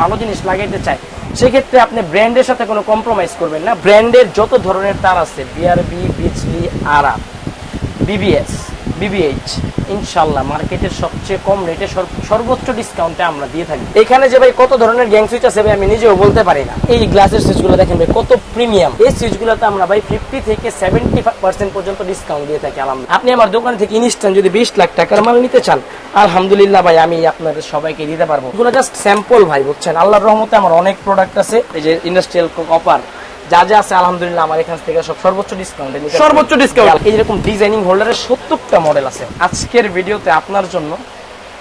ভালো জিনিস লাগাইতে চায়, সেক্ষেত্রে আপনি ব্র্যান্ডের সাথে কোনো কম্প্রোমাইজ করবেন না। ব্র্যান্ডের যত ধরনের তার আছে বিআরবি বিজলি আরা বিবিএস বিবিএইচ ইনশাল্লাহ মার্কেটের সবচেয়ে কম রেটে সর্বোচ্চ ডিসকাউন্টে আমরা দিয়ে থাকি। এখানে যে ভাই কত ধরনের গ্যাং সুইচ আছে ভাই আমি নিজেও বলতে পারি না। এই গ্লাসের সুইচগুলো দেখেন ভাই, কত প্রিমিয়াম এই সুইচগুলোতে আমরা ভাই ফিফটি থেকে সেভেন্টি পার্সেন্ট পর্যন্ত ডিসকাউন্ট দিয়ে থাকি, আলহামদুলিল্লাহ। আপনি আমার দোকান থেকে ইনস্ট্যান্ট যদি বিশ লাখ টাকার মাল নিতে চান, আলহামদুলিল্লাহ ভাই আমি আপনাদের সবাইকে দিতে পারব। এগুলো জাস্ট স্যাম্পল ভাই, বুঝছেন? আল্লাহর রহমতে আমার অনেক প্রোডাক্ট আছে। এই যে ইন্ডাস্ট্রিয়াল কপার যা যা আছে আলহামদুলিল্লাহ আমার এখান থেকে সব সর্বোচ্চ ডিসকাউন্ট সর্বোচ্চ ডিসকাউন্ট এই যেরকম ডিজাইনিং হোল্ডারের সত্তরটা মডেল আছে। আজকের ভিডিওতে আপনার জন্য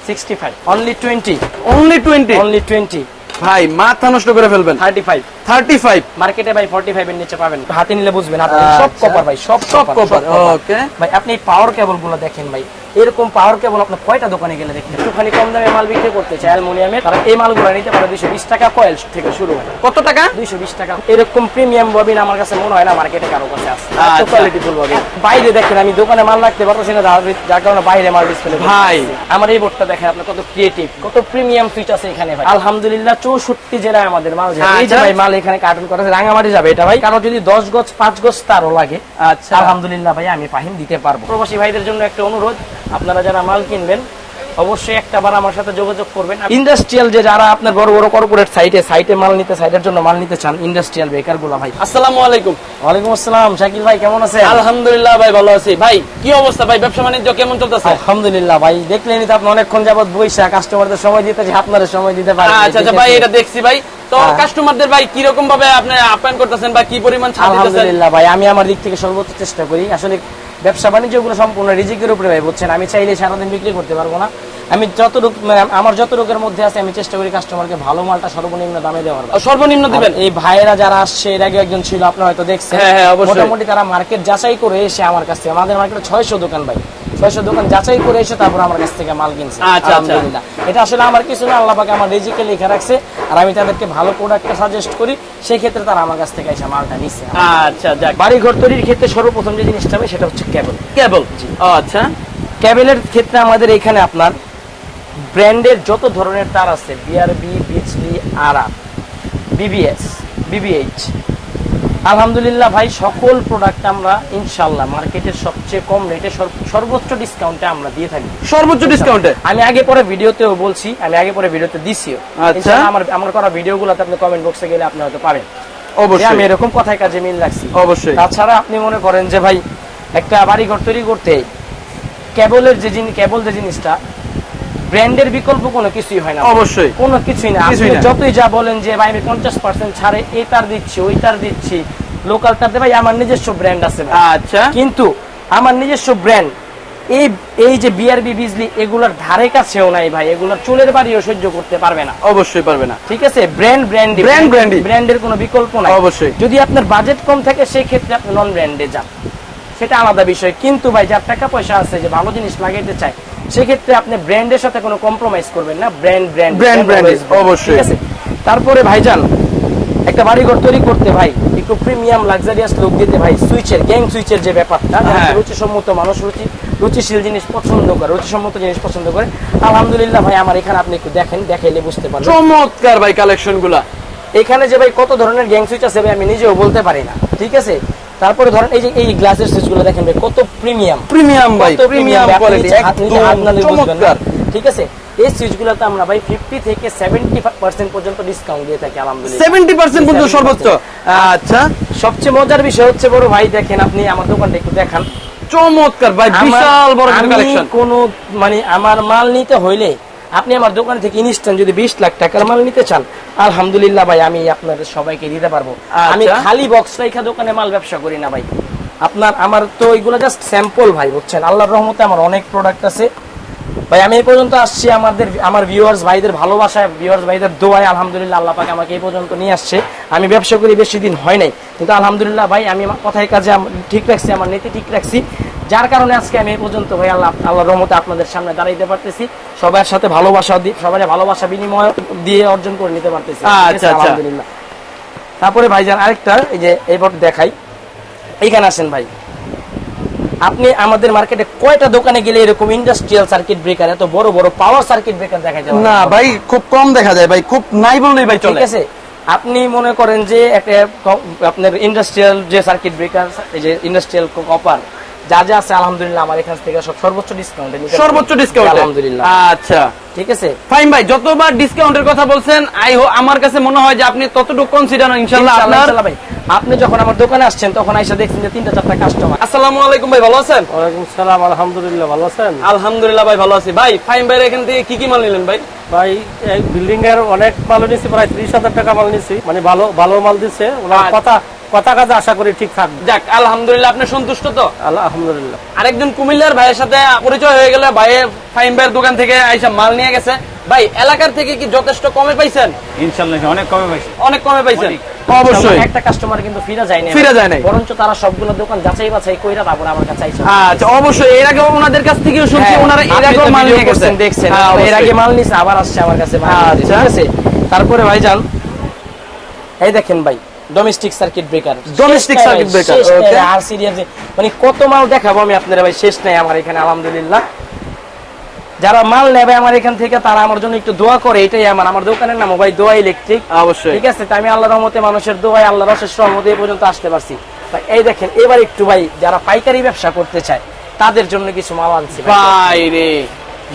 sixty five only twenty only twenty only twenty ভাই মাথা নষ্ট করে ফেলবেন। থার্টি ফাইভ থার্টি ফাইভ মার্কেটে ভাই ফর্টি ফাইভ এর নিচে পাবেন। হাতে নিলে বুঝবেন আপনি সব আচ্ছা। কপার ভাই সব সব কপার ওকে ভাই আপনি পাওয়ার কেবলগুলো দেখেন ভাই এরকম পাওয়ার কেবল আপনি কয়টা দোকানে গেলে দেখেন? একটুখানি কম দামে মাল বিক্রি করতে চায় অ্যালমোনিয়ামের। তারা এই মালগুলো নিতে পারে দুইশো বিশ টাকা কয়েল থেকে শুরু হয়। কত টাকা? দুইশো বিশ টাকা। এরকম প্রিমিয়াম ববিন আমার কাছে মনে হয় না মার্কেটে কারও কাছে আছে। আচ্ছা। কোয়ালিটি ফুল ববিন বাইরে দেখেন আমি দোকানে মাল রাখতে পারতেছি না যার- কারণে বাইরে মাল ডিসপ্লে ভাই। আমার এই বোর্ডটা দেখেন আপনার কত ক্রিয়েটিভ কত প্রিমিয়াম সুইচ আছে এখানে ভাই। আলহামদুলিল্লাহ চৌষট্টি জেলায় আমাদের মাল এই যে আচ্ছা। ভাই মাল এখানে কার্টুন করা আছে রাঙামাটি যাবে এটা ভাই। কারণ যদি দশ গজ পাঁচ গজ তারও লাগে আচ্ছা। আলহামদুলিল্লাহ ভাই আমি ফাহিম দিতে পারব। প্রবাসী ভাইদের জন্য একটা অনুরোধ আপনারা যারা মাল কিনবেন অবশ্যই একটা বার আমার সাথে যোগাযোগ করবেন। ইন্ডাস্ট্রিয়াল যে যারা আপনার বড় বড় কর্পোরেট সাইটে সাইটে মাল নিতে সাইটের জন্য মাল নিতে চান ইন্ডাস্ট্রিয়াল বেকারগুলা ভাই। আসসালামু আলাইকুম। ওয়ালাইকুম আসসালাম। শাকিল ভাই কেমন আছেন? আলহামদুলিল্লাহ ভাই ভালো আছি। ভাই কি অবস্থা ভাই? ব্যবসা বাণিজ্য কেমন চলতেছে? আলহামদুলিল্লাহ ভাই দেখলেনই তো আপনি অনেকক্ষণ যাবত বইসা কাস্টমারদের সময় দিতে যে আপনারা সময় দিতে পারেন। আচ্ছা আচ্ছা ভাই এটা দেখছি ভাই। তো হ্যাঁ। কাস্টমারদের ভাই কি রকম ভাবে আপনি আপ্যায়ন করতেছেন বা কি পরিমাণ ছাড় দিতেছেন? আলহামদুলিল্লাহ ভাই আমি আমার দিক থেকে সর্বোচ্চ চেষ্টা করি। আসলে ব্যবসা বাণিজ্যগুলো সম্পূর্ণ রিজিকের উপরে ভাই বুঝছেন? আমি চাইলে সারাদিন বিক্রি করতে পারব না। আমি যতটুকু মানে আমার যত রোগের মধ্যে আছে আমি চেষ্টা করি কাস্টমারকে ভালো মালটা সর্বনিম্ন দামে দেওয়ার সর্বনিম্ন দিবেন? এই ভাইয়েরা যারা আসছে এর আগে একজন ছিল আপনারা হয়তো দেখছেন। হ্যাঁ, হ্যাঁ। মোটামুটি তারা মার্কেট যাচাই করে এসে আমার কাছ আমাদের মার্কেটে ছয়শো দোকান ভাই। ছয়শো দোকান যাচাই করে এসে তারপর আমার কাছ থেকে মাল কিনছে। আচ্ছা, আচ্ছা। আলহামদুলিল্লাহ। এটা আসলে আমার কিছু না আল্লাহ পাকে আমার রিজিকে লেখা রাখছে। আর আমি তাদেরকে ভালো প্রোডাক্টটা সাজেস্ট করি সেই ক্ষেত্রে তারা আমার কাছ থেকে এসে মালটা নিচ্ছে আচ্ছা যাক। বাড়ি ঘর তৈরির ক্ষেত্রে সর্বপ্রথম যে জিনিসটা হবে সেটা হচ্ছে কেবল কেবল আচ্ছা। কেবলের ক্ষেত্রে আমাদের এখানে আপনার ব্র্যান্ডের যত ধরনের তার আছে বিআরবি বিজলি আরা বিবিএস বিবিএইচ আলহামদুলিল্লাহ ভাই সকল প্রোডাক্ট আমরা ইনশাল্লাহ মার্কেটের সবচেয়ে কম রেটে সর্বোচ্চ ডিসকাউন্টে আমরা দিয়ে থাকি। সর্বোচ্চ ডিসকাউন্টে আমি আগে পরে ভিডিওতেও বলছি আমি আগে পরে ভিডিওতে দিছিও। আচ্ছা। আমার আমার করা ভিডিওগুলোতে আপনি কমেন্ট বক্সে গেলে আপনি হয়তো পাবেন। অবশ্যই আমি এরকম কথায় কাজে মিল রাখছি। অবশ্যই। তাছাড়া আপনি মনে করেন যে ভাই একটা বাড়ি ঘর তৈরি করতে কেবলের যে জিনিস কেবল যে জিনিসটা ব্র্যান্ডের বিকল্প কোনো কিছুই হয় না। অবশ্যই। কোনো কিছুই না। আপনি যতই যা বলেন যে ভাই আমি পঞ্চাশ পার্সেন্ট ছাড়ে এই তার দিচ্ছি ওই তার দিচ্ছি লোকাল লোকালটাতে ভাই আমার নিজস্ব ব্র্যান্ড আছে আচ্ছা। কিন্তু আমার নিজস্ব ব্র্যান্ড এই এই যে বিআরবি বিজলি এগুলার ধারে কাছেও নাই ভাই। এগুলার চুলের বাড়িও সহ্য করতে পারবে না। অবশ্যই পারবে না। ঠিক আছে? Brand brand. Brand brand-ই। ব্র্যান্ডের কোনো বিকল্প নাই। অবশ্যই। যদি আপনার বাজেট কম থাকে সেই ক্ষেত্রে আপনি নন ব্র্যান্ডে যান। সেটা আলাদা বিষয়। কিন্তু ভাই যার টাকা পয়সা আছে যে ভালো জিনিস লাগাইতে চায় সেক্ষেত্রে আপনি ব্র্যান্ডের সাথে কোনো কম্প্রোমাইজ করবেন না ব্র্যান্ড ব্র্যান্ড Brand, brand, অবশ্যই। ঠিক আছে তারপরে ভাইজান একটা বাড়িঘর তৈরি করতে ভাই একটু প্রিমিয়াম লাক্সারিয়াস লুক দিতে ভাই সুইচের গ্যাং সুইচের যে ব্যাপারটা হ্যাঁ। রুচিসম্মত মানুষ রুচি রুচিশীল জিনিস পছন্দ করে রুচিসম্মত জিনিস পছন্দ করে আলহামদুলিল্লাহ ভাই আমার এখানে আপনি একটু দেখেন দেখাইলে বুঝতে পারবেন চমৎকার ভাই কালেকশনগুলা এখানে যে ভাই কত ধরনের গ্যাং সুইচ আছে ভাই আমি নিজেও বলতে পারি না ঠিক আছে তারপরে ধরেন এই যে এই গ্লাসের সুইচগুলো দেখেন ভাই কত প্রিমিয়াম। প্রিমিয়াম ভাই প্রিমিয়াম কোয়ালিটি বুঝবেন চমৎকার। ঠিক আছে? এই সুইচ গুলোতে আমরা ভাই ফিফটি থেকে সেভেন্টি পার্সেন্ট পর্যন্ত ডিসকাউন্ট দিয়ে থাকি আলহামদুলিল্লাহ। সেভেন্টি পার্সেন্ট পর্যন্ত সর্বোচ্চ। আচ্ছা। সবচেয়ে মজার বিষয় হচ্ছে বড় ভাই দেখেন আপনি আমার দোকানটা একটু দেখান। চমৎকার ভাই বিশাল বড় কালেকশন কোনো মানে আমার মাল নিতে হইলে আপনি আমার দোকান থেকে ইনস্ট্যান্ট যদি বিশ লাখ টাকার মাল নিতে চান আলহামদুলিল্লাহ ভাই আমি আপনাদের সবাইকে দিতে পারব। আচ্ছা। আমি খালি বক্স রেখা দোকানে মাল ব্যবসা করি না ভাই। আপনার আমার তো এগুলো জাস্ট স্যাম্পল ভাই বুঝছেন? আল্লাহর রহমতে আমার অনেক প্রোডাক্ট আছে। ভাই আমি এই পর্যন্ত আসছি। আমাদের আমার ভিউয়ার্স ভাইদের ভালোবাসায় ভিউয়ার্স ভাইদের দোয়ায় আলহামদুলিল্লাহ আল্লাহ পাকে আমাকে এই পর্যন্ত নিয়ে আসছে। আমি ব্যবসা করি বেশি দিন হয় নাই। কিন্তু আলহামদুলিল্লাহ ভাই আমি আমার কথায় কাজে ঠিক রাখছি আমার নীতি ঠিক রাখছি। যার কারণে আজকে আমি এই পর্যন্ত ভাই আল্লাহ আল্লাহর রহমতে আপনাদের সামনে দাঁড়াইতে পারতেছি। সবার সাথে ভালোবাসা দিয়ে সবাই ভালোবাসা বিনিময় দিয়ে অর্জন করে নিতে পারতেছি? আচ্ছা, আচ্ছা। আলহামদুলিল্লাহ। তারপরে ভাইজান আরেকটা এই যে এইবার দেখাই। এইখানে আসেন ভাই। আপনি আমাদের মার্কেটে কয়টা দোকানে গেলে এরকম ইন্ডাস্ট্রিয়াল সার্কিট ব্রেকার এত বড় বড় পাওয়ার সার্কিট ব্রেকার দেখা যায়? না ভাই খুব কম দেখা যায় ভাই খুব নাই বললেই ভাই ঠিক চলে। আছে। আপনি মনে করেন যে একটা আপনার ইন্ডাস্ট্রিয়াল যে সার্কিট ব্রেকার এই যে ইন্ডাস্ট্রিয়াল কপার যা যা আছে আলহামদুলিল্লাহ আমার এখান থেকে সব সর্বোচ্চ ডিসকাউন্টে সর্বোচ্চ ডিসকাউন্ট আলহামদুলিল্লাহ। আচ্ছা। ঠিক আছে? ফাইন ভাই যতবার ডিসকাউন্টের কথা বলছেন আই হো আমার কাছে মনে হয় যে আপনি ততটুকু কনসিডার ইনশাআল্লাহ ইনশাআল্লাহ, আপনার ভাই। আপনি যখন আমার দোকানে আসছেন তখন আইসা দেখছেন যে তিনটা চারটা কাস্টমার আসসালামু আলাইকুম ভাই ভালো আছেন? ওয়ালাইকুম সালাম আলহামদুলিল্লাহ ভালো আছেন? আলহামদুলিল্লাহ ভাই ভালো আছি। ভাই ফাইন ভাই এখান থেকে কি কি মাল নিলেন ভাই? ভাই এই বিল্ডিং এর অনেক মাল নিয়েছি প্রায় ত্রিশ হাজার টাকা মাল নিয়েছি মানে ভালো ভালো মাল দিচ্ছে ওনার আচ্ছা। কথা কথা কাজে আশা করি ঠিক থাকবে। যাক আলহামদুলিল্লাহ আপনি সন্তুষ্ট তো? আলহামদুলিল্লাহ। আরেকজন কুমিল্লার ভাইয়ের সাথে পরিচয় হয়ে গেলে ভাইয়ের ফাইন ভাইয়ের দোকান থেকে আইসা মাল নিয়ে গেছে। ভাই এলাকার থেকে কি যথেষ্ট কমে পাইছেন? ইনশাল্লাহ অনেক কমে পাইছি। অনেক কমে পাইছেন? অবশ্যই। একটা কাস্টমার কিন্তু ফিরে যায় না ফিরে যায় নাই। বরঞ্চ তারা সবগুলো দোকান যাচাই বাছাই কইরা তারপর আমার কাছে আচ্ছা অবশ্যই এর আগে ওনাদের কাছ থেকেও শুনছি হ্যাঁ, ওনারা এর তো মাল নিয়ে গেছেন দেখছেন। হ্যাঁ, এর আগে মাল নিছে আবার আসছে আমার কাছে মাল আচ্ছা। ঠিক আছে? তারপরে ভাইজান এই দেখেন ভাই domestic circuit breaker Domestic circuit breaker, okay. আর সিরিয়াস মানে কত মাল দেখাবো আমি আপনারা ভাই শেষ নাই আমার এখানে আলহামদুলিল্লাহ। যারা মাল নেবে আমার এখান থেকে তারা আমার জন্য একটু দোয়া করে এটাই আমার আমার দোকানের নাম ভাই দোয়া ইলেকট্রিক। অবশ্যই। ঠিক আছে আমি আল্লাহর রহমতে মানুষের দোয়ায় আল্লাহর অশেষ রহমতে এই পর্যন্ত আসতে পারছি। ভাই এই দেখেন এবার একটু ভাই যারা পাইকারি ব্যবসা করতে চায় তাদের জন্য কিছু মাল আনছি। ভাই রে।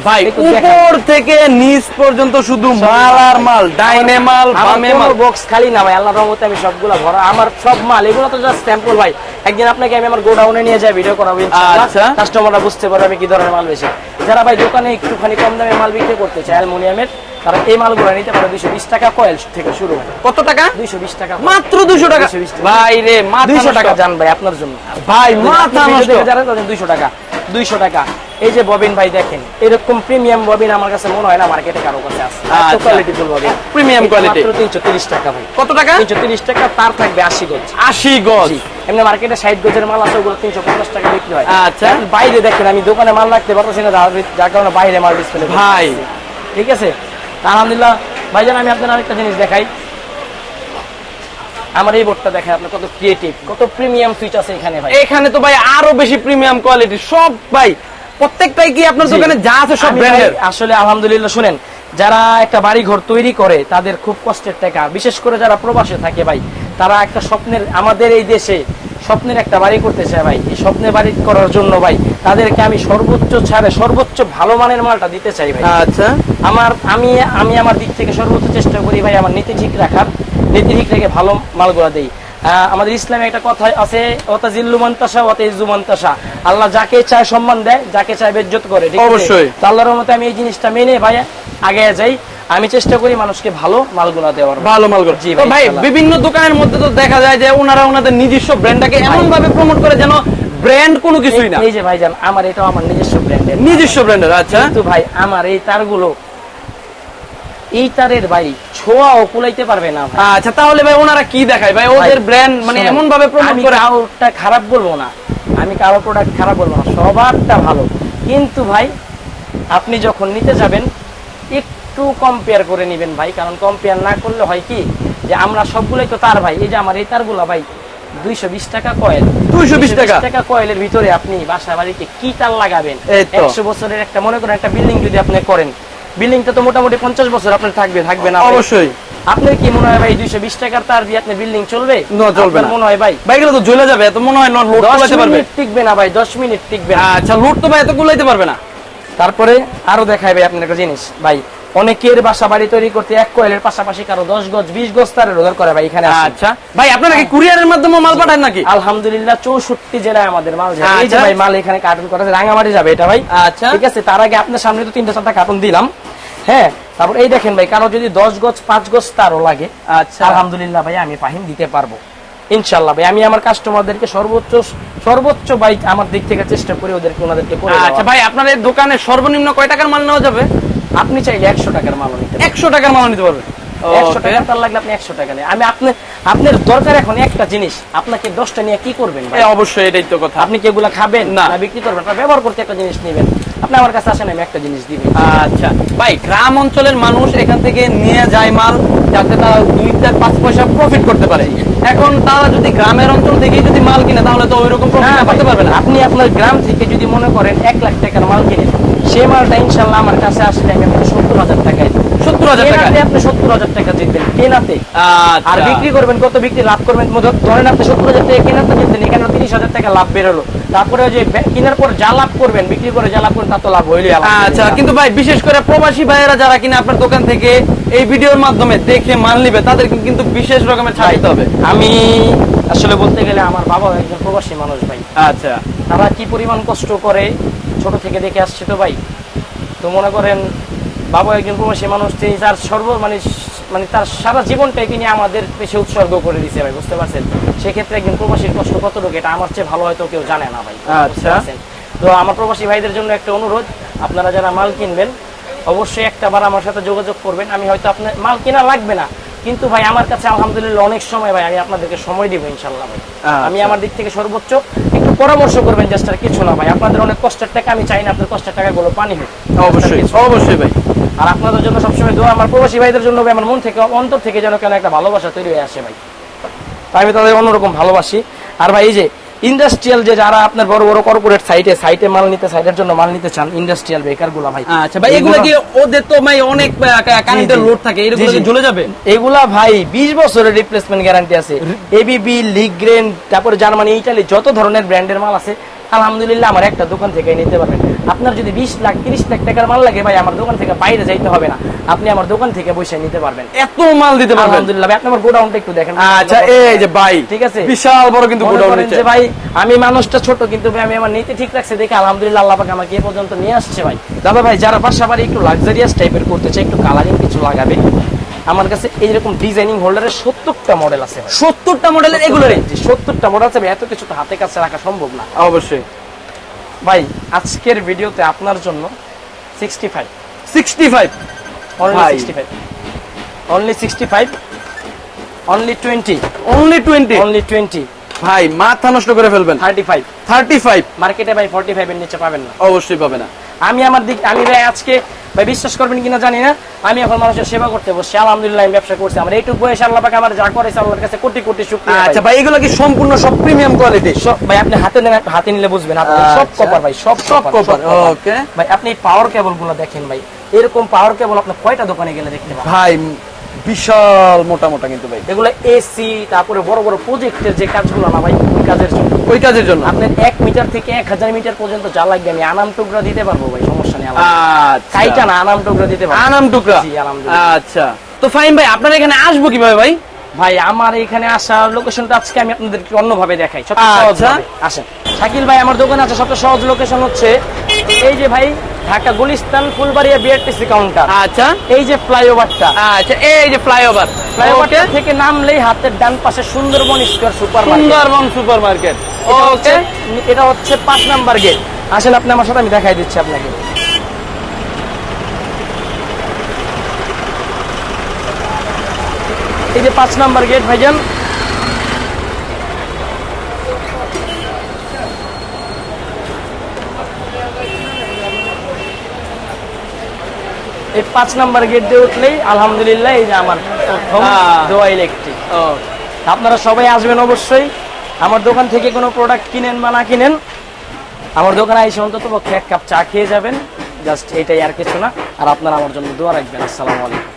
ভাই উপর থেকে নিচ পর্যন্ত শুধু মাল আর মাল ডাইনে মাল বামে মাল। বক্স খালি না ভাই আল্লাহর রহমতে আমি সবগুলা ভরা। আমার সব মাল এগুলো তো জাস্ট স্যাম্পল ভাই। একদিন আপনাকে আমি আমার গোডাউনে নিয়ে যাই ভিডিও করাবো আচ্ছা। কাস্টমাররা বুঝতে পারবে আমি কি ধরনের মাল বেশি যারা ভাই দোকানে একটুখানি কম দামে মাল বিক্রি করতে চায় অ্যালুমিনিয়ামের তারা এই মালগুলো নিতে পারে দুইশো বিশ টাকা কয়েল থেকে শুরু। কত টাকা? দুইশো বিশ টাকা মাত্র দুশো টাকা? ভাই রে দুইশো টাকা জান ভাই আপনার জন্য। ভাই তাহলে দুইশো টাকা। দুইশো টাকা। এই যে ববিন ভাই দেখেন এরকম প্রিমিয়াম ববিন আমার কাছে মনে হয় না মার্কেটে কারও কাছে আছে। আচ্ছা। Qualityful bobbin. Premium quality। মাত্র তিনশো তিরিশ টাকা ভাই। কত টাকা? তিনশো তিরিশ টাকা তার থাকবে আশি গজ। আশি গজ। এমনি মার্কেটে ষাট গজের মাল আছে ওগুলো তিনশো পঞ্চাশ টাকা বিক্রি হয়। আচ্ছা। বাইরে দেখেন আমি দোকানে মাল রাখতে পারতেছি না যার- কারণে বাইরে মাল ডিসপ্লে ভাই। ঠিক আছে? আলহামদুলিল্লাহ। ভাইজান আমি আপনার আরেকটা জিনিস দেখাই। আমার এই বোর্ডটা দেখেন আপনার কত ক্রিয়েটিভ কত প্রিমিয়াম সুইচ আছে এখানে ভাই। এখানে তো ভাই আরও বেশি প্রিমিয়াম কোয়ালিটি সব ভাই প্রত্যেকটাই কি আপনার দোকানে যা আছে সব ব্র্যান্ডের। আসলে আলহামদুলিল্লাহ শুনেন যারা একটা বাড়ি ঘর তৈরি করে তাদের খুব কষ্টের টাকা। বিশেষ করে যারা প্রবাসে থাকে ভাই তারা একটা স্বপ্নের আমাদের এই দেশে স্বপ্নের একটা বাড়ি করতে চায় ভাই। এই স্বপ্নের বাড়ি করার জন্য ভাই তাদেরকে আমি সর্বোচ্চ ছাড়ে সর্বোচ্চ ভালো মানের মালটা দিতে চাই ভাই। আচ্ছা। আমার আমি আমি আমার দিক থেকে সর্বোচ্চ চেষ্টা করি ভাই আমার নীতি ঠিক রাখার। নীতি ঠিক রেখে ভালো মালগুলা দেই। আমাদের ইসলামে একটা কথা আছে ওতা জিল্লু ওতে ইজু আল্লাহ যাকে চায় সম্মান দেয় যাকে চায় বেজ্জত করে অবশ্যই। তো আল্লাহর মতে আমি এই জিনিসটা মেনে ভাই আগে যাই। আমি চেষ্টা করি মানুষকে ভালো মালগুলো দেওয়ার। ভালো মাল করে জি ভাই, বিভিন্ন দোকানের মধ্যে তো দেখা যায় যে ওনারা ওনাদের নিজস্ব ব্র্যান্ডটাকে এমন ভাবে প্রমোট করে যেন ব্র্যান্ড কোনো কিছুই না। এই যে ভাইজান আমার এটাও আমার নিজস্ব ব্র্যান্ডের নিজস্ব ব্র্যান্ডের আচ্ছা। কিন্তু ভাই আমার এই তারগুলো এই তারের ভাই ছোঁয়াও কুলাইতে পারবে না আচ্ছা তাহলে ভাই ওনারা কি দেখায়? ভাই ওদের ব্র্যান্ড মানে এমন ভাবে প্রমোট করে কারোরটা খারাপ বলব না। আমি কারও প্রোডাক্ট খারাপ বলব না। সবারটা ভালো। কিন্তু ভাই আপনি যখন নিতে যাবেন একটু কম্পেয়ার করে নেবেন ভাই। কারণ কম্পেয়ার না করলে হয় কি যে আমরা সবগুলোই তো তার ভাই। এই যে আমার এই তারগুলো ভাই দুইশো বিশ টাকা কয়েল 220 টাকা? টাকা কয়েলের ভিতরে আপনি বাসা বাড়িতে কি তার লাগাবেন? একশো বছরের একটা মনে করেন একটা বিল্ডিং যদি আপনি করেন বিল্ডিংটা তো মোটামুটি পঞ্চাশ বছর আপনার থাকবে থাকবে না অবশ্যই। আপনার কি মনে হয় ভাই দুইশো বিশ টাকার তার দিয়ে আপনার বিল্ডিং চলবে? না, চলবে না। মনে হয় ভাই? ভাই এগুলো তো জ্বলে যাবে এত মনে হয় না লোড পারবে। টিকবে না ভাই দশ মিনিট টিকবে আচ্ছা লোড তো ভাই এত গুলাইতে পারবে না। তারপরে আরও দেখাই ভাই আপনার একটা জিনিস। ভাই অনেকের বাসা বাড়ি তৈরি করতে এক কয়েলের পাশাপাশি কারও দশ গজ বিশ গজ তারের রোজার করে ভাই এখানে আচ্ছা। ভাই আপনারা কি কুরিয়ারের মাধ্যমে মাল পাঠান নাকি? আলহামদুলিল্লাহ চৌষট্টি জেলায় আমাদের মাল যায়। এই যে আচ্ছা। ভাই মাল এখানে কার্টুন করা রাঙামাটি যাবে এটা ভাই। আচ্ছা। ঠিক আছে তার আগে আপনার সামনে তো তিনটা চারটা কার্টুন দিলাম। হ্যাঁ তারপর এই দেখেন ভাই কারও যদি দশ গজ পাঁচ গজ তারও লাগে আচ্ছা। আলহামদুলিল্লাহ ভাই আমি ফাহিম দিতে পারব। ইনশাল্লাহ ভাই আমি আমার কাস্টমারদেরকে সর্বোচ্চ সর্বোচ্চ বাইক আমার দিক থেকে চেষ্টা করি ওদেরকে ওনাদেরকে আচ্ছা ভাই আপনার এই দোকানে সর্বনিম্ন কয় টাকার মাল নেওয়া যাবে? আপনি চাইলে একশো টাকার মাল নিতে একশো টাকার মাল নিতে পারবে একশো টাকা তার লাগলে আপনি একশো টাকা আমি আপনি আপনার দরকার এখন একটা জিনিস। আপনাকে দশটা নিয়ে কি করবেন ভাই? অবশ্যই এটাই তো কথা। আপনি কি এগুলা খাবেন না। বিক্রি করবেন? আপনার ব্যবহার করতে একটা জিনিস নেবেন। আপনি আমার কাছে আসেন আমি একটা জিনিস দিবেন আচ্ছা। ভাই গ্রাম অঞ্চলের মানুষ এখান থেকে নিয়ে যায় মাল যাতে তারা দুই চার পাঁচ পয়সা প্রফিট করতে পারে। এখন তারা যদি গ্রামের অঞ্চল থেকেই যদি মাল কিনে তাহলে তো ওইরকম প্রফিট করতে পারবে না। আপনি আপনার গ্রাম থেকে যদি মনে করেন এক লাখ টাকার মাল কিনেন সে মালটা ইনশাল্লাহ আমার কাছে আসলে সত্তর হাজার টাকায় সত্তর হাজার টাকা? আপনি সত্তর হাজার টাকা জিতবেন কেনাতে। আর আচ্ছা বিক্রি করবেন কত বিক্রি লাভ করবেন ধরেন আপনি সত্তর হাজার টাকা কেনাতে জিতলেন এখানে তিরিশ হাজার টাকা লাভ বেরোলো। তারপরে যে কেনার পর যা লাভ করবেন বিক্রি করে যা লাভ করবেন তো লাভ হইলে আচ্ছা কিন্তু ভাই বিশেষ করে প্রবাসী ভাইয়েরা যারা কিনা আপনার দোকান থেকে এই ভিডিওর মাধ্যমে দেখে মাল নিবে তাদেরকে কিন্তু বিশেষ রকমের ছাড় দিতে হবে? আমি আসলে বলতে গেলে আমার বাবা একজন প্রবাসী মানুষ ভাই। আচ্ছা। তারা কি পরিমাণ কষ্ট করে ছোট থেকে দেখে আসছে তো ভাই। তো মনে করেন বাবা একজন প্রবাসী মানুষ তিনি তার সর্ব মানে মানে তার সারা জীবনটাই তিনি আমাদের পেশে উৎসর্গ করে দিয়েছে ভাই বুঝতে পারছেন? সেক্ষেত্রে একজন প্রবাসীর কষ্ট কতটুকু এটা আমার চেয়ে ভালো হয়তো কেউ জানে না ভাই আচ্ছা। তো আমার প্রবাসী ভাইদের জন্য একটা অনুরোধ আপনারা যারা মাল কিনবেন অবশ্যই একটা বার আমার সাথে যোগাযোগ করবেন। আমি হয়তো আপনার মাল কেনা লাগবে না কিন্তু ভাই আমার কাছে আলহামদুলিল্লাহ অনেক সময় ভাই আমি আপনাদেরকে সময় দিব ইনশাল্লাহ ভাই। আমি আচ্ছা। আমার দিক থেকে সর্বোচ্চ একটু পরামর্শ করবেন জাস্ট আর কিছু না ভাই। আপনাদের অনেক কষ্টের টাকা আমি চাই না আপনাদের কষ্টের টাকাগুলো পানি হোক। অবশ্যই। অবশ্যই ভাই। আর আপনাদের জন্য সবসময় দোয়া আমার প্রবাসী ভাইদের জন্য ভাই আমার মন থেকে অন্তর থেকে যেন কেন একটা ভালোবাসা তৈরি হয়ে আসে ভাই। তাই আমি তাদের অন্যরকম ভালোবাসি। আর ভাই এই যে ইন্ডাস্ট্রিয়াল যে যারা আপনার বড় বড় কর্পোরেট সাইটে সাইটে মাল নিতে সাইটের জন্য মাল নিতে চান ইন্ডাস্ট্রিয়াল বেকারগুলা ভাই। আচ্ছা ভাই এগুলা কি ওদের তো ভাই অনেক কারেন্টের লোড থাকে এগুলো কি ঝুলে জ্বলে যাবে? এগুলা ভাই বিশ বছরের রিপ্লেসমেন্ট গ্যারান্টি আছে। এবিবি লিগ্রেন তারপরে জার্মানি ইতালি যত ধরনের ব্র্যান্ডের মাল আছে আলহামদুলিল্লাহ আমার একটা দোকান থেকে নিতে পারবেন। আপনার যদি বিশ লাখ তিরিশ লাখ টাকার মাল লাগে ভাই আমার দোকান থেকে বাইরে যাইতে হবে না। আপনি আমার দোকান থেকে বসে নিতে পারবেন। এত মাল দিতে পারবেন? আলহামদুলিল্লাহ ভাই, আপনি আমার গোডাউনটা একটু দেখেন। আচ্ছা এই যে ভাই ঠিক আছে? বিশাল বড় কিন্তু গোডাউন যে ভাই আমি মানুষটা ছোট কিন্তু ভাই আমি আমার নীতি ঠিক রাখছে দেখে আলহামদুলিল্লাহ আল্লাহ পাক আমাকে এ পর্যন্ত নিয়ে আসছে ভাই। দাদা ভাই যারা বাসা বাড়ি একটু লাক্সারিয়াস টাইপের করতে চায় একটু কালারিং কিছু লাগাবে। আমার কাছে এইরকম ডিজাইনিং হোল্ডারের সত্তরটা মডেল আছে সত্তরটা মডেলের এগুলো সত্তরটা মডেল আছে এত কিছু তো হাতে কাছে রাখা সম্ভব না। অবশ্যই। ভাই আজকের ভিডিওতে আপনার জন্য sixty five sixty five only. Sixty five only sixty five only twenty only twenty only twenty ভাই মাথা নষ্ট করে ফেলবেন। থার্টি ফাইভ থার্টি ফাইভ মার্কেটে ভাই ফর্টি ফাইভের নিচে পাবেন না। অবশ্যই পাবে না। আমি আমার দিক আমি ভাই আজকে ভাই বিশ্বাস করবেন কিনা জানি না আমি এখন মানুষের সেবা করতে বসছি আলহামদুলিল্লাহ আমি ব্যবসা করছি। আমার এইটুকু বয়স আল্লাহ পাকে আমার যা করেছে আল্লাহর কাছে কোটি কোটি শুক্রিয়া আচ্ছা আচ্ছা ভাই এগুলো কি সম্পূর্ণ সব প্রিমিয়াম কোয়ালিটি সব ভাই আপনি হাতে নেন হাতে নিলে বুঝবেন আপনি সব আচ্ছা। কপার ভাই সব সব কপার ওকে ভাই আপনি পাওয়ার কেবলগুলো দেখেন ভাই এরকম পাওয়ার কেবল আপনি কয়টা দোকানে গেলে দেখতে পাবেন? ভাই বিশাল মোটা মোটা কিন্তু ভাই। এগুলো এসি তারপরে বড় বড় প্রজেক্টের যে কাজগুলো না ভাই ওই কাজের জন্য। ওই কাজের জন্য। আপনার এক মিটার থেকে এক হাজার মিটার পর্যন্ত যা লাগবে আমি আনাম টুকরা দিতে পারব ভাই সমস্যা নেই আচ্ছা। কাইটা না আনাম টুকরা দিতে পারব। আনাম টুকরা? আচ্ছা। তো ফাইন ভাই আপনার এখানে আসব কীভাবে ভাই? ভাই আমার এখানে আসার লোকেশনটা আজকে আমি আপনাদেরকে অন্যভাবে দেখাই সবচেয়ে আচ্ছা। সহজ ভাবে। আসেন। শাকিল ভাই আমার দোকানে আছে সবচেয়ে সহজ লোকেশন হচ্ছে এই যে ভাই ঢাকা গুলিস্তান ফুলবাড়িয়া বিআরটিসি কাউন্টার আচ্ছা। এই যে ফ্লাইওভারটা। আচ্ছা এই যে ফ্লাইওভার। ফ্লাইওভারটা থেকে নামলেই হাতের ডান পাশে Sundarban square super market Sundarban super market okay এটা হচ্ছে পাঁচ নাম্বার গেট আসেন আপনি আমার সাথে আমি দেখাই দিচ্ছি আপনাকে। এই যে পাঁচ নাম্বার গেট ভাইজান এই পাঁচ নাম্বার গেট দিয়ে উঠলেই আলহামদুলিল্লাহ এই যে আমার প্রথম দোয়া ইলেকট্রিক। ও। আপনারা সবাই আসবেন অবশ্যই। আমার দোকান থেকে কোনো প্রোডাক্ট কিনেন বা না কিনেন আমার দোকানে এসে অন্তত পক্ষে এক কাপ চা খেয়ে যাবেন। জাস্ট এটাই আর কিছু না। আর আপনারা আমার জন্য দোয়া রাখবেন। আসসালামু আলাইকুম।